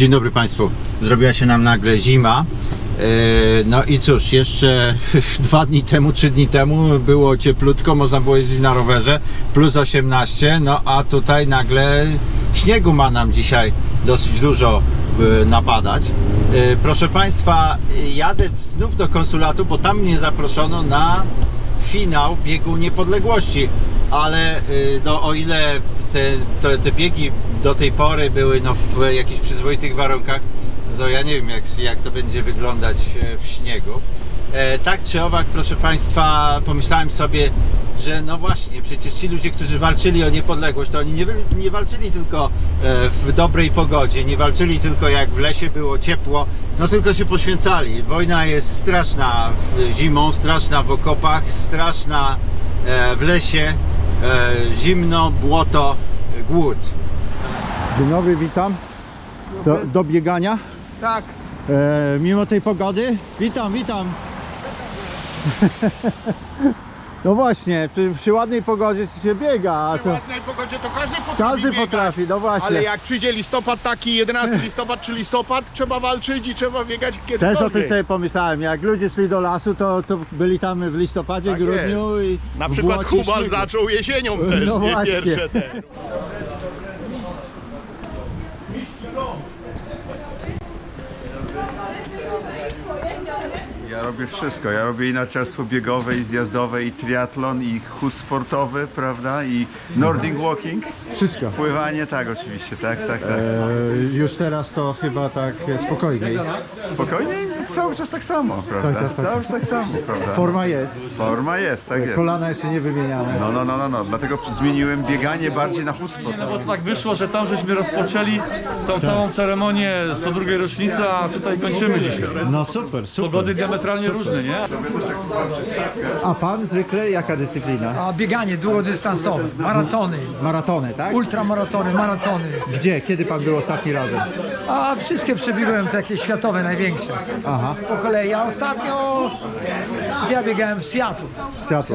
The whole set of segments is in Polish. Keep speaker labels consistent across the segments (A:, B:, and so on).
A: Dzień dobry Państwu. Zrobiła się nam nagle zima. E, No i cóż, jeszcze dwa dni temu, trzy dni temu było cieplutko, można było jeździć na rowerze, plus 18, no a tutaj nagle śniegu ma nam dzisiaj dosyć dużo e, napadać. E, Proszę Państwa, jadę znów do konsulatu, bo tam mnie zaproszono na finał biegu niepodległości, ale no, o ile te, te, te biegi do tej pory były no, w jakichś przyzwoitych warunkach, to ja nie wiem jak, jak to będzie wyglądać e, w śniegu. E, tak czy owak, proszę Państwa, pomyślałem sobie, że no właśnie, przecież ci ludzie, którzy walczyli o niepodległość, to oni nie, nie walczyli tylko e, w dobrej pogodzie, nie walczyli tylko jak w lesie było ciepło, no tylko się poświęcali. Wojna jest straszna zimą, straszna w okopach, straszna w lesie, zimno, błoto, głód. Dzień dobry, witam. Do, do biegania.
B: Tak,
A: E, mimo tej pogody? Witam, witam. No właśnie, przy, przy ładnej pogodzie ci się biega, a
B: w
A: to
B: ładnej pogodzie to każdy potrafi
A: każdy
B: biegać.
A: potrafi, no właśnie.
B: Ale jak przyjdzie listopad taki 11 listopad czy listopad, trzeba walczyć i trzeba biegać
A: Też
B: kiedykolwiek.
A: o tym sobie pomyślałem, jak ludzie szli do lasu, to, to byli tam w listopadzie,
B: Tak
A: grudniu i
B: Na
A: w
B: przykład
A: błocie
B: Hubal
A: śniegu.
B: zaczął jesienią też,
A: No
B: nie
A: właśnie.
B: pierwsze te.
C: Ja robię wszystko. Ja robię i narciarstwo biegowe, i zjazdowe, i triatlon, i chód sportowy, prawda? I Nordic walking.
A: Wszystko.
C: Pływanie, tak oczywiście, tak, tak, tak.
A: E, już teraz to chyba tak spokojniej.
C: Spokojnie i cały czas tak samo, prawda?
A: czas tak
C: Cały czas tak samo, prawda?
A: Forma jest,
C: Forma jest, tak jest.
A: kolana jeszcze nie wymieniane.
C: No, no, no, no, no. Dlatego zmieniłem bieganie bardziej na chód
D: No bo to tak wyszło, że tam żeśmy rozpoczęli tą całą ceremonię 102 rocznicy, a tutaj kończymy dzisiaj.
A: No super, super.
D: Pogody diametralnie różne, nie?
A: A pan zwykle jaka dyscyplina?
E: A bieganie długodystansowe, maratony,
A: Maratony, tak?
E: ultramaratony, maratony.
A: Gdzie? Kiedy pan był ostatni razem?
E: A wszystkie przebiegłem takie światowe, największe.
A: Aha,
E: Po kolei. A ostatnio ja biegałem w Seattle.
A: w teatrze.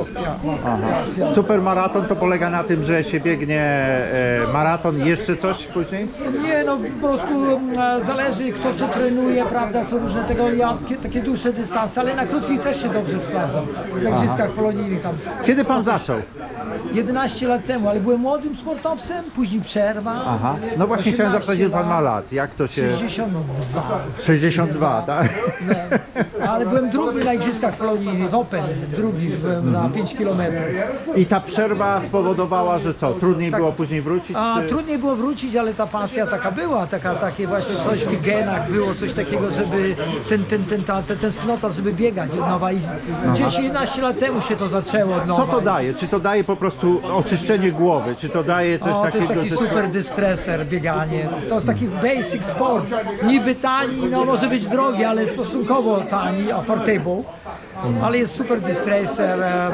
A: Aha. Super maraton to polega na tym, że się biegnie e, maraton i jeszcze coś później?
E: Nie no, po prostu e, zależy kto co trenuje, prawda, są różne tego, ja takie, dłuższe dystanse, ale na krótkich też się dobrze sprawdzam. Na igrzyskach polonijnych tam.
A: Kiedy pan zaczął?
E: 11 lat temu, ale byłem młodym sportowcem, później przerwa.
A: Aha. No właśnie chciałem
E: 18
A: zapytać, ile pan ma
E: lat.
A: lat? Jak to się...
E: 62.
A: 62, tak?
E: Ale byłem drugi na igrzyskach polonijnych, w Open, drugi byłem na 5 km.
A: I ta przerwa spowodowała, że co? Trudniej
E: Tak.
A: było później wrócić?
E: A
A: czy-
E: trudniej było wrócić, ale ta pasja taka była, taka, takie właśnie coś w tych genach było, coś takiego, żeby ten, ten, ten, ta, ta tęsknota, żeby biegać od nowa. I 10-11 lat temu się to zaczęło od nowa.
A: Co to daje? Czy to daje po prostu oczyszczenie głowy? Czy to daje coś
E: O, to jest
A: takiego,
E: taki
A: że...
E: super dystreser, bieganie. To jest taki basic sport. Niby tani, no może być drogi, ale stosunkowo tani, affordable. Ale jest super dystreser, em,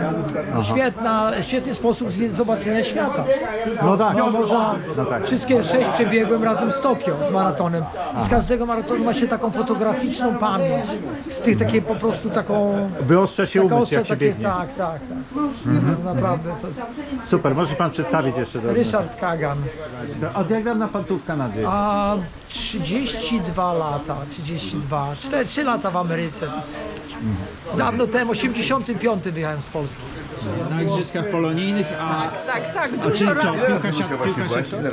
E: świetna, świetny sposób zwie- zobaczenia świata.
A: No tak.
E: No, można,
A: No tak.
E: wszystkie sześć przebiegłem razem z Tokio, z maratonem. I z każdego maratonu ma się taką fotograficzną pamięć. Z tych takie po prostu taką...
A: Wyostrza się
E: taka
A: umysł,
E: ostra,
A: jak się
E: takie,
A: biegnie.
E: tak, tak, tak. Naprawdę, to jest
A: Super, może pan przedstawić jeszcze do
E: Ryszard Kagan.
A: Od jak dawna pan tu w Kanadzie jest?
E: A 32 lata, 32, 4, 3 lata w Ameryce. Dawno temu, 85 wyjechałem z Polski.
A: Na igrzyskach polonijnych, a,
F: Tak, tak.
A: a czy
F: dużo
A: co?
F: razy.
A: Piłka, siat, piłka siatkowa?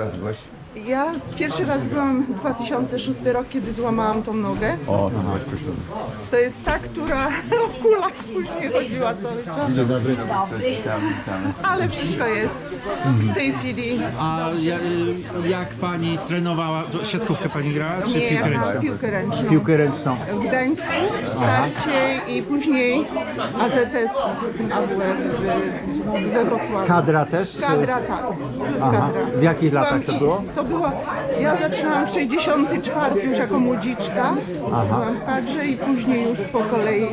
F: Ja pierwszy raz byłam 2006 rok, kiedy złamałam tą nogę.
C: O, to proszona.
F: To jest ta, która w kulach później chodziła cały czas.
A: Dzień dobry.
F: Ale wszystko jest w tej chwili.
A: A ja, y, jak pani trenowała, to siatkówkę pani grała, czy
F: Nie,
A: piłkę
F: ja
A: ręczną?
F: piłkę ręczną.
A: Piłkę ręczną.
F: W Gdańsku w starcie i później AZS AWF w- we Wrocławiu.
A: Kadra też?
F: Kadra, tak. Plus
A: Aha.
F: kadra.
A: W jakich latach to
F: i-
A: było?
F: To było, ja zaczynałam w 64 już jako młodziczka, byłam w kadrze i później już po kolei,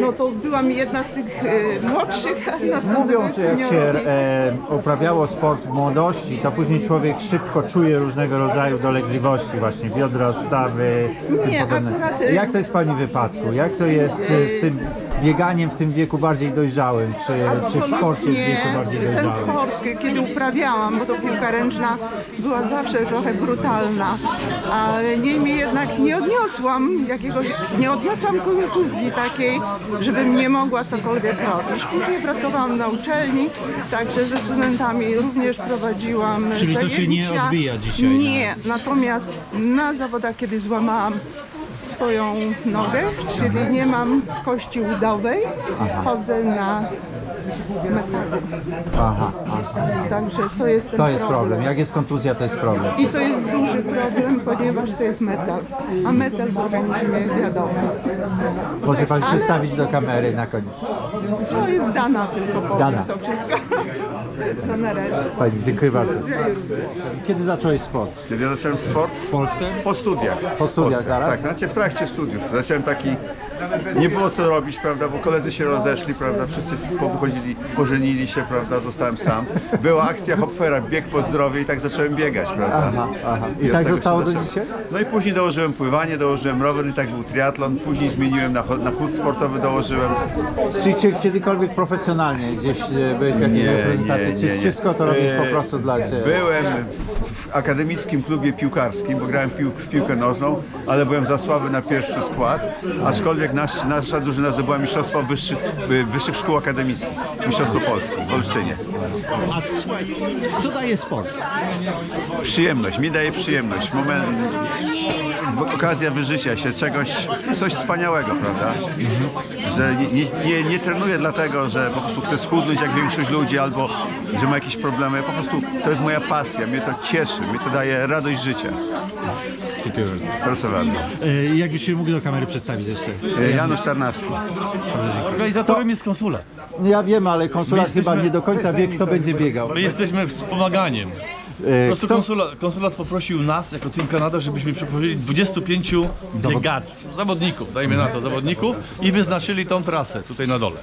F: no to byłam jedna z tych e, młodszych, a następnie
A: Mówią, że jak się
F: seniorki.
A: e, uprawiało sport w młodości, to później człowiek szybko czuje różnego rodzaju dolegliwości, właśnie biodra, stawy, tym
F: Nie,
A: podobne.
F: akurat, e,
A: Jak to jest w pani wypadku? Jak to jest e, z tym bieganiem w tym wieku bardziej dojrzałym, czy, czy w sporcie w wieku bardziej
F: ten
A: dojrzałym?
F: sport, kiedy uprawiałam, bo to piłka ręczna była zawsze trochę brutalna, ale niemniej jednak nie odniosłam jakiegoś, nie odniosłam kontuzji takiej, żebym nie mogła cokolwiek robić. Później pracowałam na uczelni, także ze studentami również prowadziłam
A: Czyli to się nie
F: zajęcia.
A: odbija dzisiaj na-
F: Nie, natomiast na zawodach, kiedy złamałam swoją nogę, czyli nie mam kości udowej, chodzę na metalu.
A: Aha, aha.
F: Także to jest ten
A: To jest problem. Jak jest kontuzja, to jest problem.
F: I to jest duży problem, ponieważ to jest metal. A metal organizmie wiadomo.
A: Może Pan
F: Ale-
A: przedstawić do kamery na koniec.
F: To jest dana tylko powiem
A: Dana.
F: to wszystko. To na razie.
A: Pani, dziękuję bardzo. Kiedy zacząłeś sport?
C: Kiedy ja zacząłem sport?
A: W Polsce?
C: Po studiach.
A: Po studiach zaraz?
C: Tak, znaczy w trakcie studiów. Zacząłem taki, nie było co robić, prawda, bo koledzy się rozeszli, prawda, wszyscy powychodzili, pożenili się, prawda, zostałem sam. Była akcja Hopfera, bieg po zdrowie i tak zacząłem biegać, prawda.
A: Aha, aha. I
C: od
A: tak zostało do dzisiaj?
C: No i później dołożyłem pływanie, dołożyłem rower i tak był triatlon, później zmieniłem na, na chód sportowy, dołożyłem.
A: Czy cię kiedykolwiek profesjonalnie gdzieś e, byłeś w jakiejś reprezentacji? Czy wszystko to robisz po
C: E,
A: prostu dla Ciebie?
C: Byłem w akademickim klubie piłkarskim, bo grałem w, pił w piłkę nożną, ale byłem za słaby na pierwszy skład, aczkolwiek nasz, nasza drużyna zdobyła Mistrzostwo Wyższych, wyższych Szkół Akademickich, Mistrzostwo Polski w Olsztynie.
A: A słuchaj, co daje sport?
C: Przyjemność, mi daje przyjemność, moment, okazja wyżycia się czegoś, coś wspaniałego, prawda? Że nie, nie, nie, nie trenuję dlatego, że po prostu chcę schudnąć jak większość ludzi albo że ma jakieś problemy, po prostu to jest moja pasja, mnie to cieszy, mnie to daje radość życia.
A: Dziękuję bardzo.
C: Proszę bardzo.
A: E, Jakbyś się mógł do kamery przedstawić jeszcze?
C: E, Janusz Czarnawski.
D: Organizatorem jest konsulat.
A: Ja wiem, ale konsulat
D: My
A: chyba
D: jesteśmy-
A: nie do końca wie, kto będzie biegał.
D: My jesteśmy wspomaganiem. Po
A: E,
D: prostu
A: Kto,
D: konsulat, konsulat poprosił nas, jako Team Canada, żebyśmy przeprowadzili 25 biegaczy, zawodników, dajmy na to, zawodników i wyznaczyli tą trasę tutaj na dole.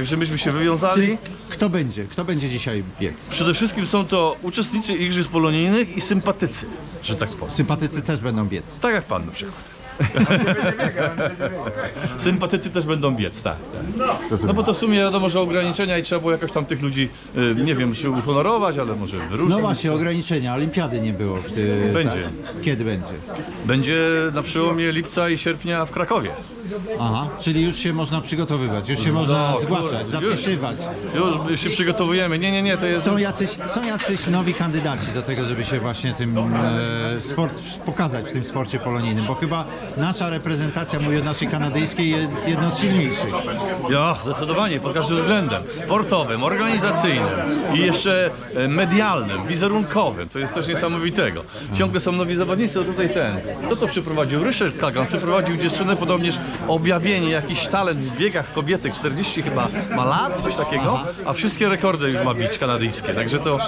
D: Także myśmy się wywiązali.
A: czyli kto będzie? Kto będzie dzisiaj biegł?
D: Przede wszystkim są to uczestnicy Igrzysk Polonijnych i sympatycy, że tak powiem.
A: Sympatycy też będą biec.
D: Tak jak pan na przykład. Sympatycy też będą biec, tak. No bo to w sumie wiadomo, że ograniczenia i trzeba było jakoś tam tych ludzi, y, nie wiem, się uhonorować, ale może wyróżnić.
A: No właśnie, ograniczenia. Olimpiady nie było. W ty...
D: Będzie.
A: Tak. Kiedy będzie?
D: Będzie na przełomie lipca i sierpnia w Krakowie.
A: Aha, czyli już się można przygotowywać, już się można
D: No,
A: zgłaszać,
D: kurde, już.
A: zapisywać.
D: Już się przygotowujemy. Nie, nie, nie, to jest...
A: Są jacyś, są jacyś nowi kandydaci do tego, żeby się właśnie tym e, sport pokazać w tym sporcie polonijnym, bo chyba nasza reprezentacja, mówię o naszej kanadyjskiej, jest jedną z silniejszych.
D: Ja, zdecydowanie, pod każdym względem. Sportowym, organizacyjnym i jeszcze e, medialnym, wizerunkowym. To jest coś niesamowitego. Ciągle są nowi zawodnicy, a tutaj ten. Kto to przyprowadził? Ryszard Kagan przyprowadził dziewczynę, podobnież objawienie, jakiś talent w biegach kobiecych, 40 chyba ma lat, coś takiego, a wszystkie rekordy już ma bić kanadyjskie. Także to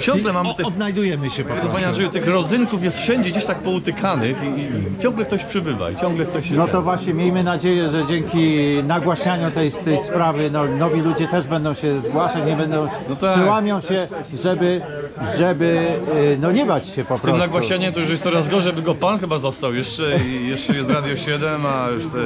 D: ciągle mamy
A: O,
D: te...
A: odnajdujemy się po
D: Panie
A: prostu.
D: Andrzeju, tych rodzynków jest wszędzie gdzieś tak poutykanych i, i ciągle ktoś przybywa i ciągle ktoś się...
A: No to właśnie miejmy nadzieję, że dzięki nagłaśnianiu tej, tej sprawy no, nowi ludzie też będą się zgłaszać, nie będą,
D: No tak.
A: przełamią się, żeby, żeby y, no nie bać się po
D: Z tym
A: prostu.
D: nagłaśnianiem to już jest coraz gorzej, by go pan chyba został jeszcze i jeszcze jest Radio 7, a już te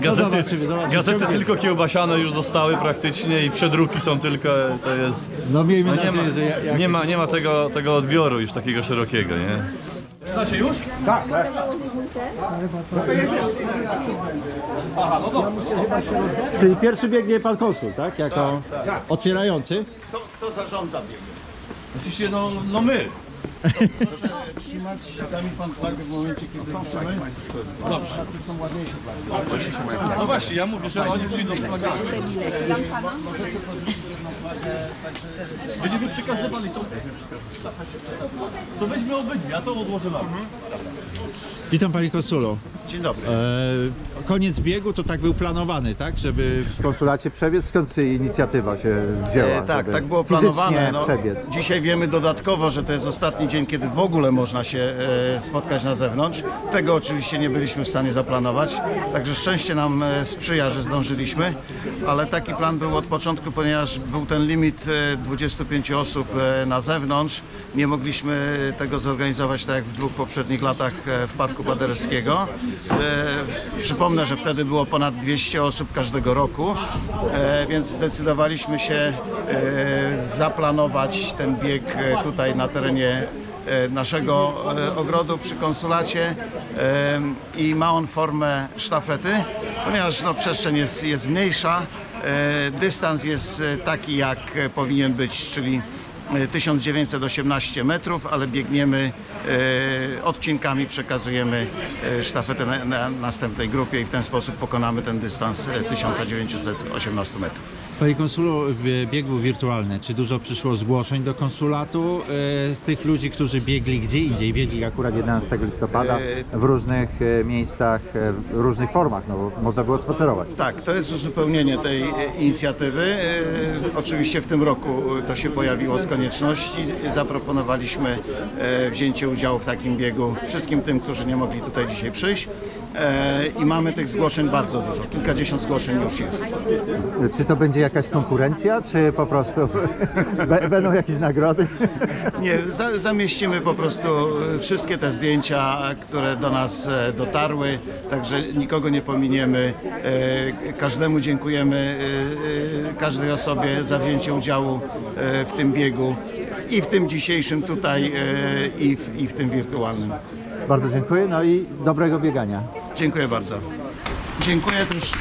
D: gazety,
A: No zobaczymy, zobaczymy.
D: gazety tylko kiełbasiane już zostały praktycznie i przedruki są tylko, to jest...
A: No miejmy
D: nie,
A: nadzieję,
D: ma,
A: że ja- jak...
D: nie ma, nie ma tego, tego odbioru już takiego szerokiego, nie? Znacie już? Tak,
A: Czyli pierwszy biegnie pan konsul, tak? Jako otwierający?
D: Oczywiście no, no my.
G: Trzymać, da mi pan flagę w momencie, kiedy ruszamy.
D: Dobrze. No właśnie, ja mówię, że oni przyjdą z flagami. Będziemy przekazywali to. To weźmy obydwie, a to odłożę na
A: Witam panie konsulu.
G: Dzień dobry.
A: E, koniec biegu to tak był planowany, tak? Żeby w konsulacie przebiec? Skąd inicjatywa się wzięła?
G: E, tak, tak było planowane. No,
A: przebiec.
G: dzisiaj wiemy dodatkowo, że to jest ostatni dzień, kiedy w ogóle można się e, spotkać na zewnątrz. Tego oczywiście nie byliśmy w stanie zaplanować, także szczęście nam e, sprzyja, że zdążyliśmy, ale taki plan był od początku, ponieważ był ten limit e, 25 osób e, na zewnątrz. Nie mogliśmy tego zorganizować tak jak w dwóch poprzednich latach w Parku Paderewskiego. Przypomnę, że wtedy było ponad 200 osób każdego roku, więc zdecydowaliśmy się zaplanować ten bieg tutaj na terenie naszego e, ogrodu przy konsulacie e, i ma on formę sztafety, ponieważ no, przestrzeń jest, jest mniejsza, e, dystans jest e, taki jak e, powinien być, czyli e, 1918 metrów, ale biegniemy e, odcinkami, przekazujemy e, sztafetę na, na następnej grupie i w ten sposób pokonamy ten dystans e, 1918 metrów.
A: Panie konsulu, bieg był wirtualny. Czy dużo przyszło zgłoszeń do konsulatu e, z tych ludzi, którzy biegli gdzie indziej? Biegli akurat 11 listopada w różnych e, miejscach, e, w różnych formach, no bo można było spacerować.
G: Tak, to jest uzupełnienie tej e, inicjatywy. E, Oczywiście w tym roku e, to się pojawiło z konieczności. Zaproponowaliśmy e, wzięcie udziału w takim biegu wszystkim tym, którzy nie mogli tutaj dzisiaj przyjść. E, I mamy tych zgłoszeń bardzo dużo. Kilkadziesiąt zgłoszeń już jest.
A: Czy to będzie jakaś konkurencja, czy po prostu będą jakieś nagrody?
G: Nie, za, zamieścimy po prostu wszystkie te zdjęcia, które do nas e, dotarły, także nikogo nie pominiemy. E, Każdemu dziękujemy, każdej osobie za wzięcie udziału w tym biegu i w tym dzisiejszym tutaj i w, i w tym wirtualnym.
A: Bardzo dziękuję, no i dobrego biegania.
G: Dziękuję bardzo. Dziękuję też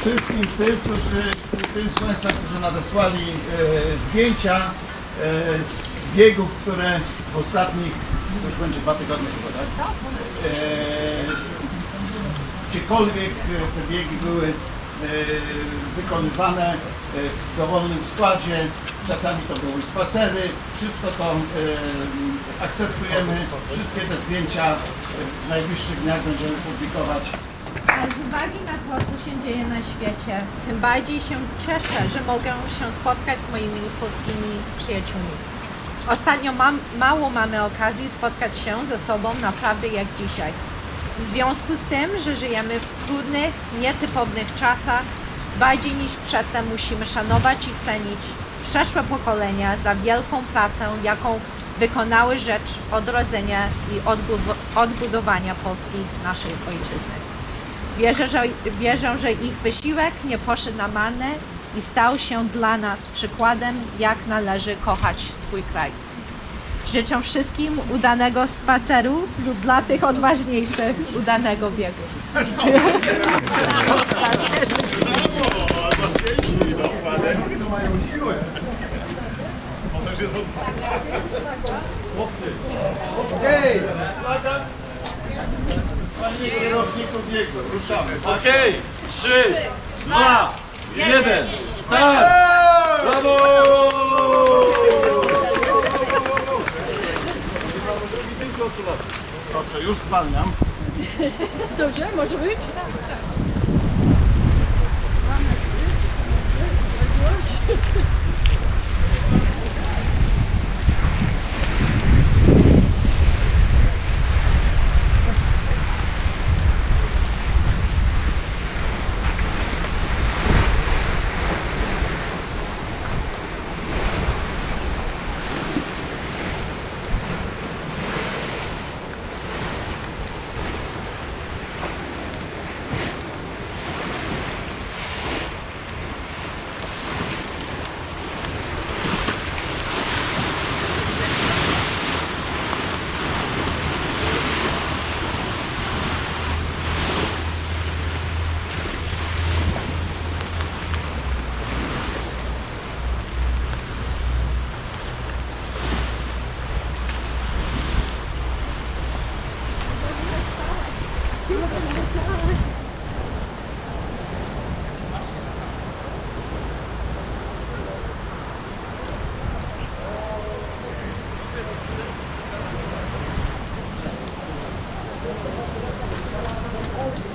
G: wszystkim tym, którzy, tym z Państwa, którzy nadesłali e, zdjęcia e, z biegów, które w ostatnich, to już będzie dwa tygodnie chyba, tak? E, gdziekolwiek e, te biegi były e, wykonywane e, w dowolnym składzie, czasami to były spacery, wszystko to akceptujemy, wszystkie te zdjęcia w najbliższych dniach będziemy publikować.
H: Z uwagi na to, co się dzieje na świecie, tym bardziej się cieszę, że mogę się spotkać z moimi polskimi przyjaciółmi. Ostatnio mam, mało mamy okazji spotkać się ze sobą naprawdę jak dzisiaj. W związku z tym, że żyjemy w trudnych, nietypowych czasach, bardziej niż przedtem musimy szanować i cenić przeszłe pokolenia za wielką pracę, jaką wykonały rzecz odrodzenia i odbud- odbudowania Polski, naszej ojczyzny. Wierzę że, wierzę, że ich wysiłek nie poszedł na marne i stał się dla nas przykładem, jak należy kochać swój kraj. Życzę wszystkim udanego spaceru lub dla tych odważniejszych udanego biegu.
G: Okej! Panie kierowniku biegu, ruszamy.
D: Okej, trzy, dwa, jeden, start! Brawo!
G: Dobrze, już zwalniam.
H: Dobrze, może być?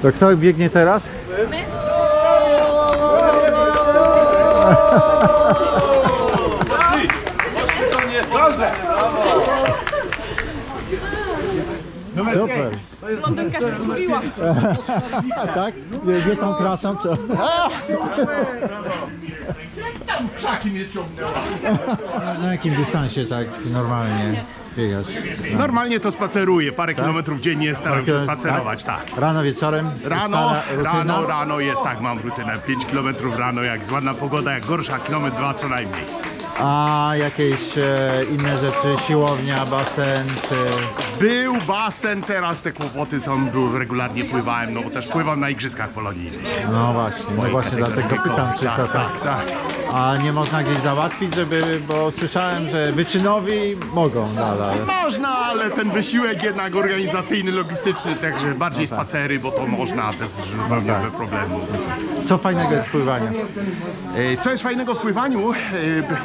A: To kto biegnie teraz? Super.
H: Londynka się zgubiła.
A: tak? Nie, nie tą krasą, co?
B: Czaki mnie ciągnęła.
A: Na jakim dystansie tak normalnie? Biegasz.
B: Normalnie to spaceruję, parę kilometrów dziennie staram się
A: Parę-
B: spacerować, tak.
A: Rano, wieczorem?
B: Rano,
A: Stara rutyna?
B: rano, rano jest tak, mam rutynę. 5 km rano, jak jest ładna pogoda, jak gorsza, kilometr dwa co najmniej.
A: A jakieś e, inne rzeczy, siłownia, basen, czy...
B: Był basen, teraz te kłopoty są, był, regularnie pływałem, no bo też pływam na igrzyskach polonijnych.
A: No właśnie, no właśnie dlatego pytam, czy
B: tak,
A: to
B: tak, tak.
A: A nie można gdzieś załatwić, żeby, bo słyszałem, że wyczynowi mogą dalej.
B: Można, ale ten wysiłek jednak organizacyjny, logistyczny, także bardziej spacery, bo to można bez zupełnie
A: tak.
B: bez problemu.
A: Co fajnego jest w pływaniu?
B: E, Co jest fajnego w pływaniu? E, b-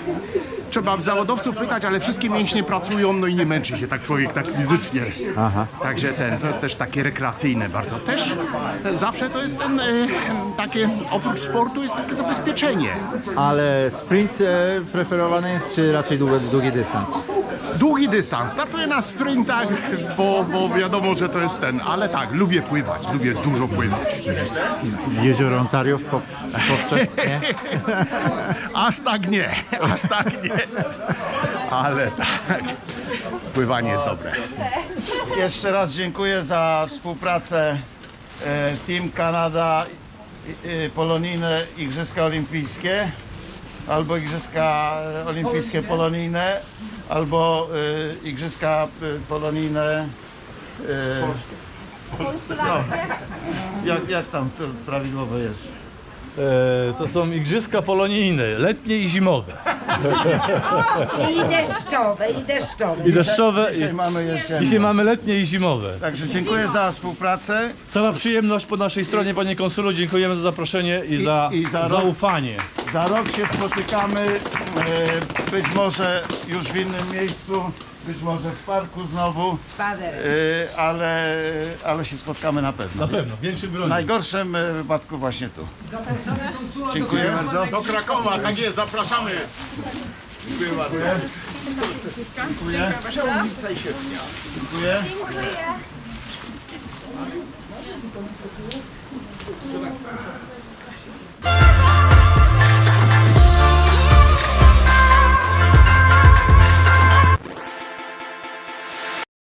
B: Trzeba zawodowców pytać, ale wszystkie mięśnie pracują, no i nie męczy się tak człowiek tak fizycznie.
A: Aha.
B: Także ten, to jest też takie rekreacyjne bardzo. Też e, zawsze to jest ten, e, takie, oprócz sportu jest takie zabezpieczenie.
A: Ale sprint e, preferowany jest, czy raczej długi, długi dystans?
B: Długi dystans, startuję na sprintach, bo, bo wiadomo, że to jest ten, ale tak, lubię pływać, lubię dużo pływać.
A: Jezioro Ontario w po, w Powsze? Nie?
B: Aż tak nie, aż tak nie. Ale tak, pływanie jest dobre.
G: Jeszcze raz dziękuję za współpracę e, Team Kanada e, Polonijne Igrzyska Olimpijskie albo Igrzyska e, Olimpijskie Polonijne albo e, Igrzyska e, Polonijne e, no, jak, jak tam to prawidłowo jest?
D: E, to są igrzyska polonijne, letnie i zimowe.
I: I deszczowe, i deszczowe.
D: I deszczowe.
G: Dzisiaj
D: I,
G: mamy jesienne.
D: dzisiaj mamy letnie i zimowe.
G: Także dziękuję za współpracę.
D: Cała przyjemność po naszej stronie, panie konsulu. Dziękujemy za zaproszenie i,
G: I-
D: za,
G: i za rok-
D: zaufanie.
G: Za rok się spotykamy, e, być może już w innym miejscu, być może w parku znowu, e, ale, ale się spotkamy na pewno.
D: Na pewno, w większym
G: W najgorszym e, wypadku właśnie tu. Dziękuję bardzo.
B: Do Krakowa, tak jest, zapraszamy.
H: Dziękuję.
G: Dziękuję.